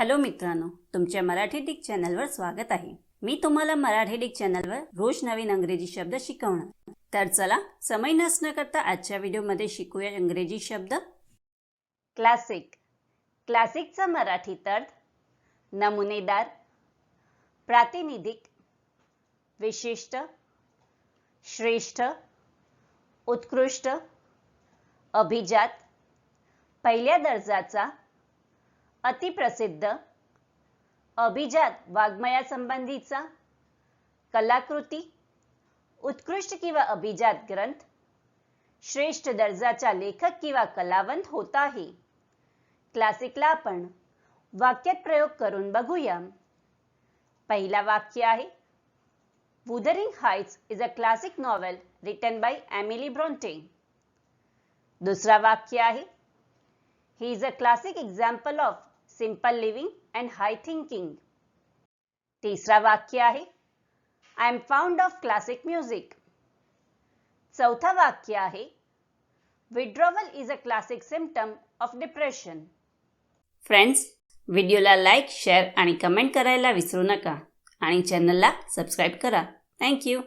Hello मित्रांनो तुमच्या Marathi Dick चॅनलवर स्वागत आहे. मी तुम्हाला मराठी डिक चॅनलवर रोज नवीन अंग्रेजी शब्द शिकवणार. तर चला समय नसणं करता आजच्या व्हिडिओमध्ये शिकूया इंग्रजी शब्द. क्लासिक क्लासिकचा मराठी अर्थ नमुनेदार प्रातिनिधिक विशिष्ट श्रेष्ठ उत्कृष्ट अभिजात पहिल्या दर्जाचा अतिप्रसिद्ध अभिजात वाङ्मयासंबंधीचा कलाकृती उत्कृष्ट किंवा अभिजात ग्रंथ श्रेष्ठ दर्जाचा लेखक किंवा कलावंत होत आहे. क्लासिकला आपण वाक्यात प्रयोग करून बघूया. पहिला वाक्य आहे wuthering heights is a classic novel written by Emily Bronte दुसरा वाक्य आहे he is a classic example of simple living and high thinking तिसरा वाक्य आहे. I am fond of classic music चौथा वाक्य आहे. Withdrawal is a classic symptom of depression friends व्हिडिओला लाईक शेअर आणि कमेंट करायला विसरू नका. आणि चॅनलला सबस्क्राईब करा. थँक्यू